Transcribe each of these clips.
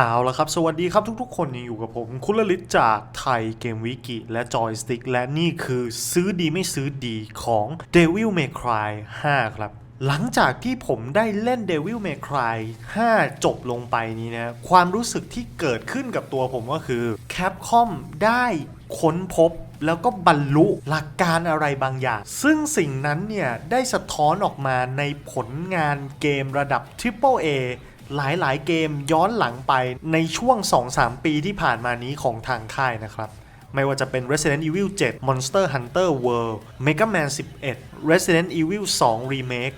เอาละครับ สวัสดีครับทุกๆ คนยังอยู่กับผม คุณลลิตจากไทยเกมวิกิ และจอยสติ๊กและนี่คือซื้อดีไม่ซื้อดีของ Devil May Cry 5 ครับ หลังจากที่ผมได้เล่น Devil May Cry 5 จบลงไปนี้นะ ความรู้สึกที่เกิดขึ้นกับตัวผมก็คือ Capcom ได้ค้นพบแล้วก็บรรลุหลักการอะไรบางอย่าง ซึ่งสิ่งนั้นเนี่ย ได้สะท้อนออกมาในผลงานเกมระดับ Triple A หลายๆ เกมย้อนหลังไปในช่วง 2-3 ปีที่ผ่านมานี้ของทางค่ายนะครับไม่ว่าจะเป็น Resident Evil 7 Monster Hunter World Mega Man 11 Resident Evil 2 Remake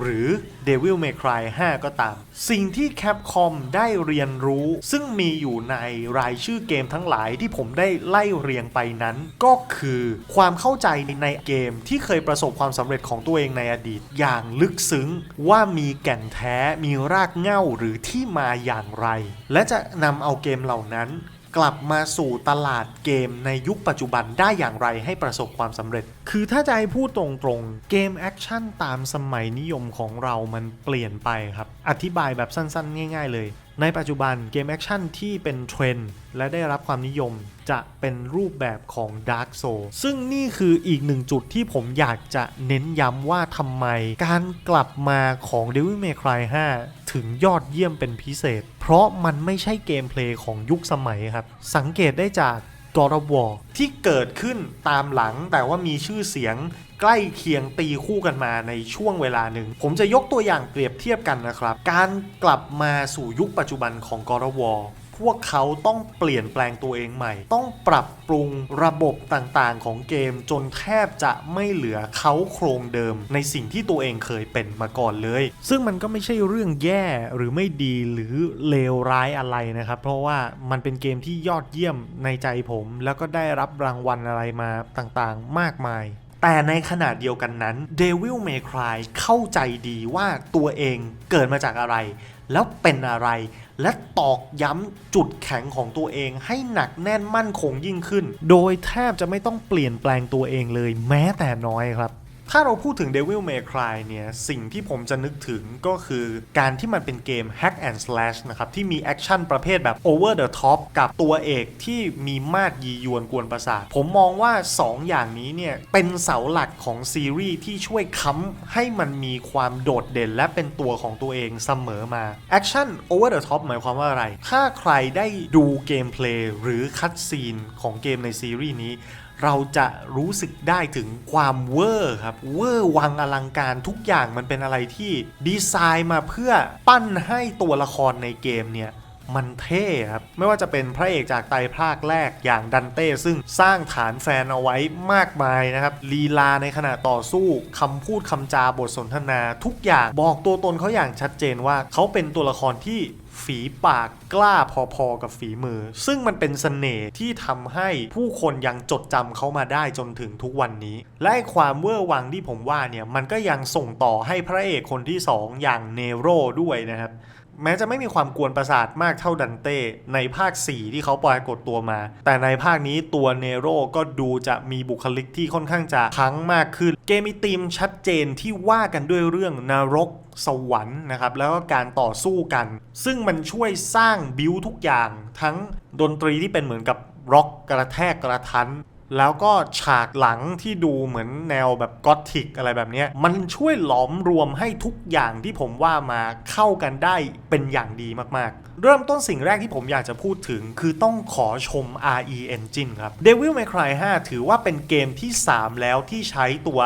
หรือ Devil May Cry 5 ก็ตาม สิ่งที่ Capcom ได้เรียนรู้ ซึ่งมีอยู่ในรายชื่อเกมทั้งหลายที่ผมได้ไล่เรียงไปนั้น ก็คือความเข้าใจในเกมที่เคยประสบความสำเร็จของตัวเองในอดีต อย่างลึกซึ้งว่ามีแก่นแท้มีรากเหง้าหรือที่มาอย่างไร และจะนำเอาเกมเหล่านั้น กลับมาสู่ตลาดเกมในยุคปัจจุบันได้อย่างไรให้ประสบความสำเร็จ คือถ้าจะให้พูดตรงๆ เกมแอคชั่นตามสมัยนิยมของเรามันเปลี่ยนไปครับ อธิบายแบบสั้นๆ ง่าย ๆ เลย ในปัจจุบันเกมแอคชั่นที่เป็นเทรนด์และได้รับความนิยมจะเป็นรูปแบบของ Dark Soul ซึ่งนี่คืออีกหนึ่งจุดที่ผมอยากจะเน้นย้ำว่าทำไม การกลับมาของ Devil May Cry 5 ถึงยอดเยี่ยมเป็นพิเศษ เพราะมันไม่ใช่เกมเพลย์ของยุคสมัยครับ สังเกตได้จาก God of War ที่เกิดขึ้นตามหลังแต่ว่ามีชื่อเสียงใกล้เคียงตีคู่กันมาในช่วงเวลาหนึ่ง ผมจะยกตัวอย่างเปรียบเทียบกันนะครับ การกลับมาสู่ยุคปัจจุบันของ God of War พวกเขาต้องเปลี่ยนแปลงตัวเองใหม่ ต้องปรับปรุงระบบต่างๆ ของเกมจนแทบจะไม่เหลือเขาโครงเดิม ในสิ่งที่ตัวเองเคยเป็นมาก่อนเลย ซึ่งมันก็ไม่ใช่เรื่องแย่หรือไม่ดีหรือเลวร้ายอะไรนะครับ เพราะว่ามันเป็นเกมที่ยอดเยี่ยมในใจผม แล้วก็ได้รับรางวัลอะไรมาต่างๆ มากมาย แต่ในขณะเดียวกันนั้น Devil May Cry เข้าใจดีว่าตัวเองเกิดมาจากอะไร แล้วเป็นอะไร และตอกย้ำจุดแข็งของตัวเองให้หนักแน่นมั่นคงยิ่งขึ้น โดยแทบจะไม่ต้องเปลี่ยนแปลงตัวเองเลยแม้แต่น้อยครับ ถ้าเราพูดถึง Devil May Cry เนี่ย สิ่งที่ผมจะนึกถึงก็คือการที่มันเป็นเกม Hack and Slash นะครับ ที่มีแอคชั่นประเภทแบบ Over the Top กับตัวเอกที่มีมาดยียวนกวนประสาท ผมมองว่า 2 อย่างนี้เนี่ย เป็นเสาหลักของซีรีส์ที่ช่วยค้ำให้มันมีความโดดเด่นและเป็นตัวของตัวเองเสมอมาแอคชั่น Over the Top หมายความว่าอะไร ถ้าใครได้ดูเกมเพลย์หรือคัตซีนของเกมในซีรีส์นี้ เราจะรู้สึกได้ถึงความเวอร์ครับ เวอร์วังอลังการทุกอย่างมันเป็นอะไรที่ดีไซน์มาเพื่อปั้นให้ตัวละครในเกมเนี่ย มันเท่ครับ ไม่ว่าจะเป็นพระเอกจากไตรภาคแรกอย่างดันเต้ ซึ่งสร้างฐานแฟนเอาไว้มากมายนะครับลีลาในขณะต่อสู้คำพูดคำจาบทสนทนา ทุกอย่างบอกตัวตนเขาอย่างชัดเจนว่าเขาเป็นตัวละครที่ฝีปากกล้าพอๆกับฝีมือ ซึ่งมันเป็นเสน่ห์ที่ทำให้ผู้คนยังจดจำเขามาได้จนถึงทุกวันนี้ และความเวอร์วังที่ผมว่าเนี่ย มันก็ยังส่งต่อให้พระเอกคนที่ 2อย่างเนโรด้วยนะครับ แม้จะไม่มีความกวนประสาทมากเท่าดันเต้ในภาค 4 ที่เขาปรากฏตัวมา แต่ในภาคนี้ตัวเนโรก็ดูจะมีบุคลิกที่ค่อนข้างจะพังมากขึ้น เกมมีธีมชัดเจนที่ว่ากันด้วยเรื่องนรกสวรรค์นะครับ แล้วก็การต่อสู้กัน ซึ่งมันช่วยสร้างบิวทุกอย่าง ทั้งดนตรีที่เป็นเหมือนกับร็อกกระแทกกระทัน แล้วก็ฉากหลังที่ดูเหมือนแนวแบบกอตทิกอะไรแบบนี้มันช่วยหลอมรวมให้ทุกอย่างที่ผมว่ามาเข้ากันได้เป็นอย่างดีมากๆ เริ่มต้นสิ่งแรกที่ผมอยากจะพูดถึง คือต้องขอชม RE Engine ครับ Devil May Cry 5 ถือว่าเป็นเกมที่ 3 แล้วที่ใช้ตัว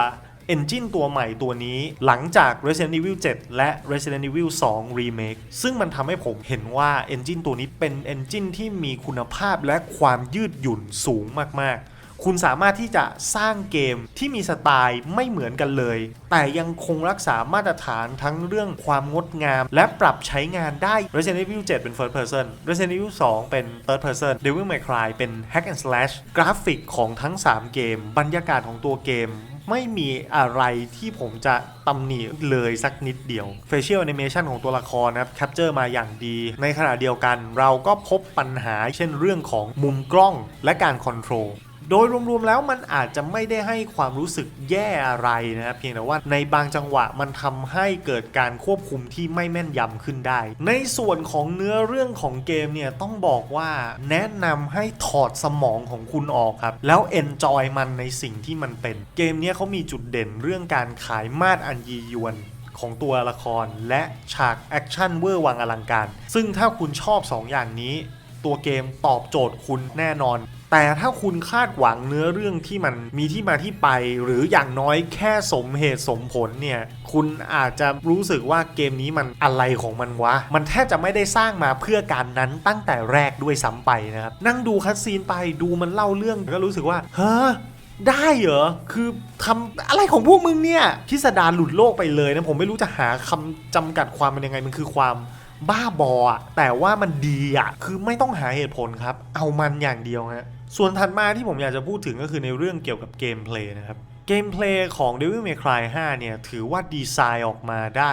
Engine ตัวใหม่ตัวนี้หลังจาก Resident Evil 7 และ Resident Evil 2 Remake ซึ่งมันทำให้ผมเห็นว่า Engine ตัวนี้เป็น Engine ที่มีคุณภาพและความยืดหยุ่นสูงมากๆ คุณสามารถที่จะสร้างเกมที่มีสไตล์ไม่เหมือนกันเลย แต่ยังคงรักษามาตรฐานทั้งเรื่องความงดงาม และปรับใช้งานได้ Resident Evil 7 เป็น First Person Resident Evil 2 เป็น Third Person Devil May Cry เป็น Hack and Slash กราฟิกของทั้ง 3 เกม บรรยากาศของตัวเกมไม่มีอะไรที่ผมจะตำหนิเลยสักนิดเดียว Facial Animation ของตัวละครนะครับ Capture มาอย่างดี ในขณะเดียวกันเราก็พบปัญหาเช่นเรื่องของมุมกล้องและการคอนโทรล โดยรวมๆแล้วมันอาจจะไม่ได้ให้ความรู้สึกแย่อะไรนะครับเพียงแต่ว่าในบางจังหวะมันทำให้เกิดการควบคุมที่ไม่แม่นยำขึ้นได้ ในส่วนของเนื้อเรื่องของเกมเนี่ยต้องบอกว่าแนะนำให้ถอดสมองของคุณออกครับ แล้วเอนจอยมันในสิ่งที่มันเป็น เกมนี้เขามีจุดเด่นเรื่องการขายมาดอันยียวนของตัวละครและฉากแอคชั่นเวอร์วังอลังการ ซึ่งถ้าคุณชอบ 2 อย่างนี้ ตัวเกมตอบโจทย์คุณแน่นอน แต่ถ้าคุณคาดหวังเนื้อเรื่องที่มันมีที่มาที่ไป หรืออย่างน้อยแค่สมเหตุสมผลเนี่ย คุณอาจจะรู้สึกว่าเกมนี้มันอะไรของมันวะ มันแทบจะไม่ได้สร้างมาเพื่อการนั้นตั้งแต่แรกด้วยซ้ำไปนะครับ นั่งดูคัดซีนไปดูมันเล่าเรื่องก็รู้สึกว่า เฮ้อได้เหรอ คือทำอะไรของพวกมึงเนี่ยพิสดารหลุดโลกไปเลยนะ ผมไม่รู้จะหาคำจำกัดความมันยังไง มันคือความบ้าบออะแต่ว่ามันดีอะคือไม่ต้องหาเหตุผลครับ เอามันอย่างเดียวฮะ ส่วนถัดมาที่ผมอยากจะพูดถึงก็คือในเรื่องเกี่ยวกับเกมเพลย์นะครับ เกมเพลย์ของ Devil May Cry 5 เนี่ย ถือว่าดีไซน์ออกมาได้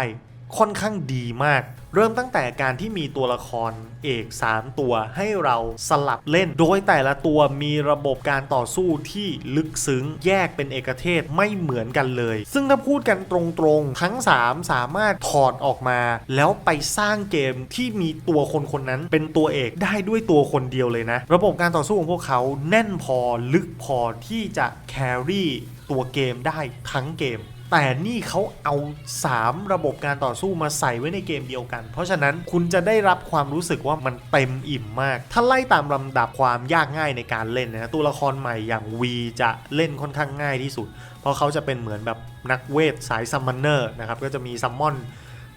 ค่อนข้างดีมาก เริ่มตั้งแต่การที่มีตัวละครเอก 3 ตัวให้เราสลับเล่น โดยแต่ละตัวมีระบบการต่อสู้ที่ลึกซึ้งแยกเป็นเอกเทศไม่เหมือนกันเลย ซึ่งถ้าพูดกันตรงๆ ทั้ง 3 สามารถถอดออกมา แล้วไปสร้างเกมที่มีตัวคนคนนั้นเป็นตัวเอกได้ด้วยตัวคนเดียวเลยนะ ระบบการต่อสู้ของพวกเขาแน่นพอลึกพอที่จะแครี่ตัวเกมได้ทั้งเกม แต่นี่เขาเอา 3 ระบบการต่อสู้มาใส่ไว้ในเกมเดียวกัน เพราะฉะนั้นคุณจะได้รับความรู้สึกว่ามันเต็มอิ่มมาก ถ้าไล่ตามลำดับความยากง่ายในการเล่นนะตัวละครใหม่อย่างวีจะเล่นค่อนข้างง่ายที่สุด เพราะเขาจะเป็นเหมือนแบบนักเวทสายซัมมอนเนอร์นะครับก็จะมีซัมมอน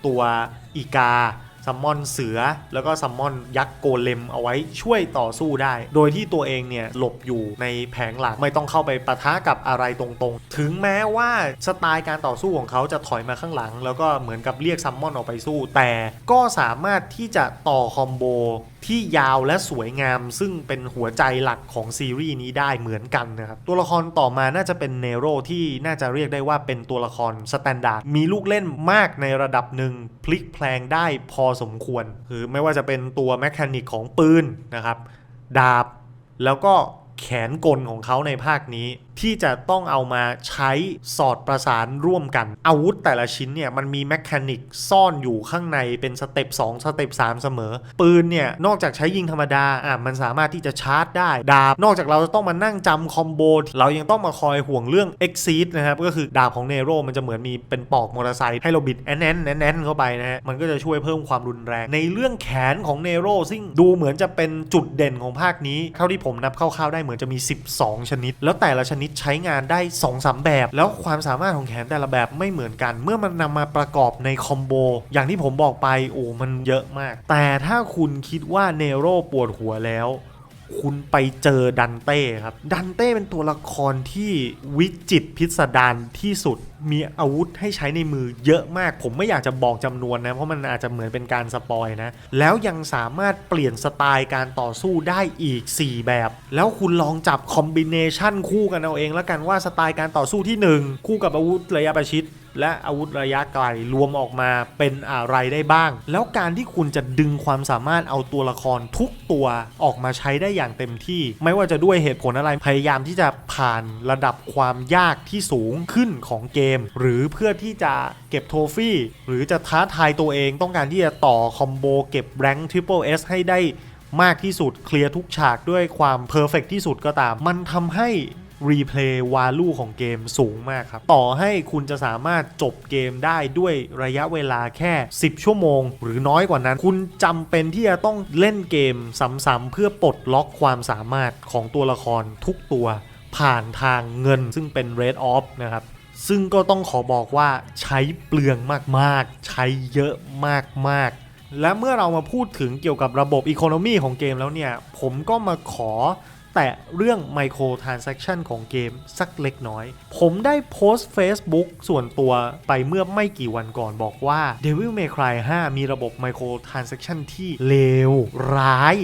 ตัวอีกา ซัมมอนเสือ แล้วก็ซัมมอนยักษ์โกเลมเอาไว้ช่วยต่อสู้ได้ โดยที่ตัวเองเนี่ยหลบอยู่ในแผงหลักไม่ต้องเข้าไปปะทะกับอะไรตรงๆ ถึงแม้ว่าสไตล์การต่อสู้ของเขาจะถอยมาข้างหลัง แล้วก็เหมือนกับเรียกซัมมอนออกไปสู้ แต่ก็สามารถที่จะต่อคอมโบ ที่ยาวและสวยงาม ซึ่งเป็นหัวใจหลักของซีรีส์นี้ได้เหมือนกันนะครับ ตัวละครต่อมาน่าจะเป็นเนโรที่น่าจะเรียกได้ว่าเป็นตัวละครสแตนดาร์ดมีลูกเล่นมากในระดับหนึ่งพลิกแพลงได้พอสมควร คือไม่ว่าจะเป็นตัวแมคานิกของปืนนะครับ ดาบ แล้วก็แขนกลของเขาในภาคนี้ที่จะต้องเอามาใช้สอดประสานร่วมกัน อาวุธแต่ละชิ้นเนี่ยมันมีแมคานิกซ่อนอยู่ข้างในเป็นสเต็ป2สเต็ป3เสมอ ปืนเนี่ย นอกจากใช้ยิงธรรมดาอะมันสามารถที่จะชาร์จได้ ดาบ นอกจากเราจะต้องมานั่งจำคอมโบเรายังต้องมาคอยห่วงเรื่อง Exceed นะครับ ก็คือดาบของเนโรมันจะเหมือนมีเป็นปอกมอเตอร์ไซค์ให้เราบิดแอนแอนแอนแอนเข้าไปนะฮะมันก็จะช่วยเพิ่มความรุนแรง ในเรื่องแขนของเนโรซึ่งดูเหมือนจะเป็นจุดเด่นของภาคนี้เท่าที่ผมนับคร่าวๆได้เหมือนจะมี 12 ชนิด แล้วแต่ละชนิดใช้งานได้2-3แบบ แล้วความสามารถของแขนแต่ละแบบไม่เหมือนกัน เมื่อมันนำมาประกอบในคอมโบอย่างที่ผมบอกไปโอ้มันเยอะมาก แต่ถ้าคุณคิดว่าเนโรปวดหัวแล้ว คุณไปเจอดันเต้ครับ ดันเต้เป็นตัวละครที่วิจิตพิสดารที่สุด มีอาวุธให้ใช้ในมือเยอะมาก ผมไม่อยากจะบอกจำนวนนะ เพราะมันอาจจะเหมือนเป็นการสปอยนะ แล้วยังสามารถเปลี่ยนสไตล์การต่อสู้ได้อีก 4 แบบ แล้วคุณลองจับคอมบิเนชันคู่กันเอาเองแล้วกันว่าสไตล์การต่อสู้ที่ 1 คู่กับอาวุธระยะประชิด และอาวุธระยะไกลรวมออกมาเป็นอะไรได้บ้าง แล้วการที่คุณจะดึงความสามารถเอาตัวละครทุกตัวออกมาใช้ได้อย่างเต็มที่ ไม่ว่าจะด้วยเหตุผลอะไรพยายามที่จะผ่านระดับความยากที่สูงขึ้นของเกม หรือเพื่อที่จะเก็บโทฟี่หรือจะท้าทายตัวเองต้องการที่จะต่อคอมโบเก็บแรงค์ทริปเปิลเอสให้ได้มากที่สุดเคลียร์ทุกฉากด้วยความเพอร์เฟกที่สุดก็ตาม มันทำให้ รีเพลย์วาลูของเกมสูงมากครับ ต่อให้คุณจะสามารถจบเกมได้ด้วยระยะเวลาแค่ 10 ชั่วโมง หรือน้อยกว่านั้น คุณจำเป็นที่จะต้องเล่นเกมซ้ำๆเพื่อปลดล็อกความสามารถของตัวละครทุกตัว ผ่านทางเงินซึ่งเป็น Red Off นะครับซึ่งก็ต้องขอบอกว่าใช้เปลืองมากๆ ใช้เยอะมากๆ และเมื่อเรามาพูดถึงเกี่ยวกับระบบอีโคโนมีของเกมแล้วเนี่ย ผมก็มาขอ แตะเรื่อง Micro Transaction ของเกมสักเล็กน้อย ผมได้โพสต์ Facebook ส่วนตัวไปเมื่อไม่กี่วันก่อนบอกว่า Devil May Cry 5 มีระบบ Micro Transaction ที่เลวร้าย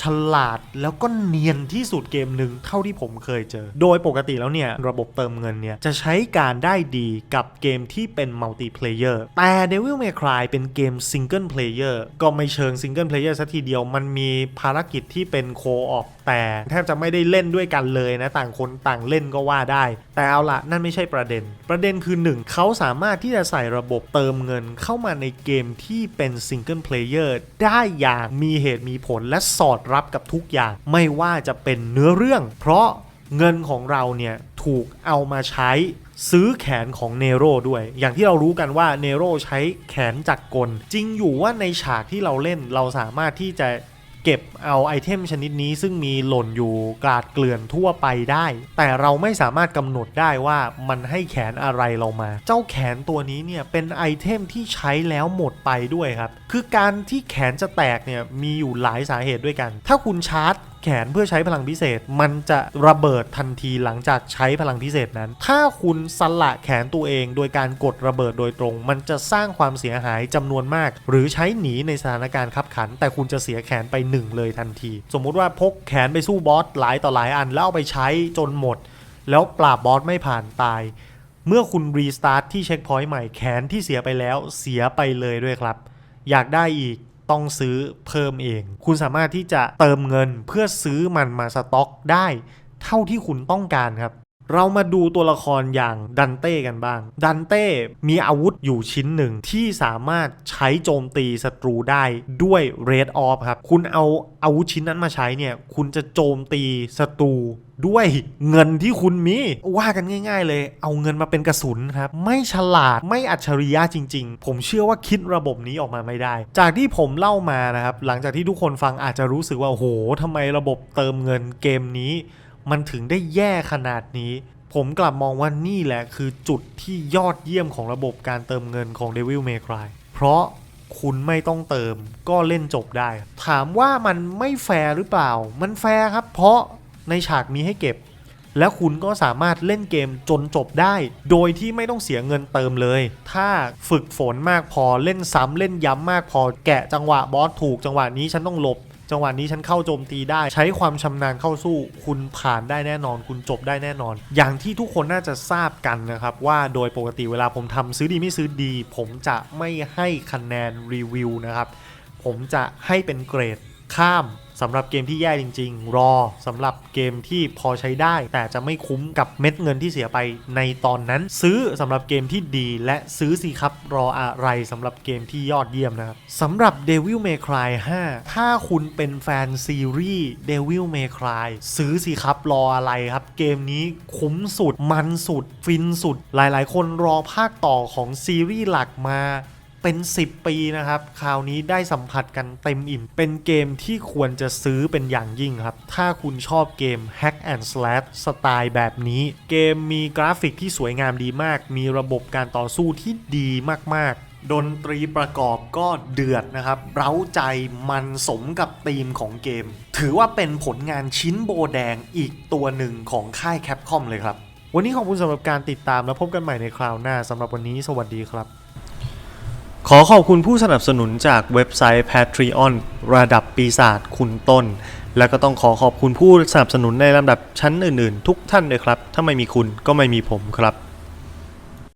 ฉลาดแล้วก็เนียนที่สุดเกมหนึ่งเท่าที่ผมเคยเจอ โดยปกติแล้วเนี่ย ระบบเติมเงินเนี่ย จะใช้การได้ดีกับเกมที่เป็นมัลติเพลเยอร์แต่ Devil May Cry เป็นเกมซิงเกิลเพลเยอร์ก็ไม่เชิงซิงเกิลเพลเยอร์สัทีเดียวมันมีภารกิจที่เป็นโคออฟแต่แทบจะไม่ได้เล่นด้วยกันเลยนะต่างคนต่างเล่นก็ว่าได้ แต่เอาละนั่นไม่ใช่ประเด็น ประเด็นคือ 1เขาสามารถที่จะใส่ระบบเติมเงินเข้ามาในเกมที่เป็นซิงเกิลเพลเยอร์ได้อย่างมีเหตุมีผลและสอดรับกับทุกอย่าง ไม่ว่าจะเป็นเนื้อเรื่อง เพราะเงินของเราเนี่ยถูกเอามาใช้ซื้อแขนของเนโรด้วย อย่างที่เรารู้กันว่าเนโรใช้แขนจักรกล จริงอยู่ว่าในฉากที่เราเล่นเราสามารถที่จะ เก็บเอาไอเทมชนิดนี้ซึ่งมีหล่นอยู่กาดเกลื่อนทั่วไปได้ แต่เราไม่สามารถกำหนดได้ว่ามันให้แขนอะไรเรามา เจ้าแขนตัวนี้เนี่ยเป็นไอเทมที่ใช้แล้วหมดไปด้วยครับ คือการที่แขนจะแตกเนี่ยมีอยู่หลายสาเหตุด้วยกัน ถ้าคุณชาร์จ แขนเพื่อใช้พลังพิเศษ มันจะระเบิดทันทีหลังจากใช้พลังพิเศษนั้น ถ้าคุณสละแขนตัวเองโดยการกดระเบิดโดยตรง มันจะสร้างความเสียหายจำนวนมาก หรือใช้หนีในสถานการณ์ขับขัน แต่คุณจะเสียแขนไปหนึ่งเลยทันที สมมุติว่าพกแขนไปสู้บอสหลายต่อหลายอันแล้วเอาไปใช้จนหมด แล้วปราบบอสไม่ผ่านตายเมื่อคุณรีสตาร์ทที่เช็คพอยต์ใหม่แขนที่เสียไปแล้วเสียไปเลยด้วยครับ อยากได้อีก ต้องซื้อเพิ่มเอง คุณสามารถที่จะเติมเงินเพื่อซื้อมันมาสต็อกได้ เท่าที่คุณต้องการครับ เรามาดูตัวละครอย่างดันเต้กันบ้าง ดันเต้มีอาวุธอยู่ชิ้นหนึ่งที่สามารถใช้โจมตีศัตรูได้ด้วย Red Off ครับ คุณเอาอาวุธชิ้นนั้นมาใช้เนี่ย คุณจะโจมตีศัตรูด้วยเงินที่คุณมี ว่ากันง่าย ๆ เลย เอาเงินมาเป็นกระสุนครับ ไม่ฉลาดไม่อัจฉริยะจริง ๆ ผมเชื่อว่าคิดระบบนี้ออกมาไม่ได้ จากที่ผมเล่ามานะครับ หลังจากที่ทุกคนฟังอาจจะรู้สึกว่าโอ้โหทำไมระบบเติมเงินเกมนี้ มันถึงได้แย่ขนาดนี้ ผมกลับมองว่านี่แหละคือจุดที่ยอดเยี่ยมของระบบการเติมเงินของ Devil May Cry เพราะคุณไม่ต้องเติมก็เล่นจบได้ ถามว่ามันไม่แฟร์หรือเปล่า มันแฟร์ครับ เพราะในฉากมีให้เก็บ แล้วคุณก็สามารถเล่นเกมจนจบได้ โดยที่ไม่ต้องเสียเงินเติมเลย ถ้าฝึกฝนมากพอเล่นซ้ำเล่นย้ำมากพอแกะจังหวะบอสถูกจังหวะนี้ฉันต้องหลบ จังหวะนี้ฉันเข้าโจมตีได้ ใช้ความชำนาญเข้าสู้ คุณผ่านได้แน่นอน คุณจบได้แน่นอน อย่างที่ทุกคนน่าจะทราบกันนะครับว่าโดยปกติเวลาผมทำซื้อดีไม่ซื้อดี ผมจะไม่ให้คะแนนรีวิวนะครับ ผมจะให้เป็นเกรดข้าม สำหรับเกมที่แย่จริง ๆ รอสำหรับเกมที่พอใช้ได้ แต่จะไม่คุ้มกับเม็ดเงินที่เสียไปในตอนนั้น ซื้อสำหรับเกมที่ดีและซื้อสิครับรออะไรสำหรับเกมที่ยอดเยี่ยมนะครับสำหรับ Devil May Cry 5 ถ้าคุณเป็นแฟนซีรีส์ Devil May Cry ซื้อสิครับรออะไรครับ เกมนี้คุ้มสุดมันสุด ฟินสุด หลายๆ คนรอภาคต่อของซีรีส์หลักมา เป็น 10 ปีนะครับ คราวนี้ได้สัมผัสกันเต็มอิ่ม เป็นเกมที่ควรจะซื้อเป็นอย่างยิ่งครับ ถ้าคุณชอบเกม Hack and Slash สไตล์แบบนี้ เกมมีกราฟิกที่สวยงามดีมาก มีระบบการต่อสู้ที่ดีมากๆดนตรีประกอบก็เดือดนะครับ เร้าใจมันสมกับธีมของเกม ถือว่าเป็นผลงานชิ้นโบแดงอีกตัวหนึ่งของค่ายแคปคอมเลยครับ วันนี้ขอบคุณสำหรับการติดตามและพบกันใหม่ในคราวหน้าสำหรับวันนี้สวัสดีครับ ขอขอบคุณผู้สนับสนุนจากเว็บไซต์ Patreon ระดับปีศาจคุณต้น และก็ต้องขอขอบคุณผู้สนับสนุนในลำดับชั้นอื่นๆ ทุกท่านเลยครับ ถ้าไม่มีคุณก็ไม่มีผมครับ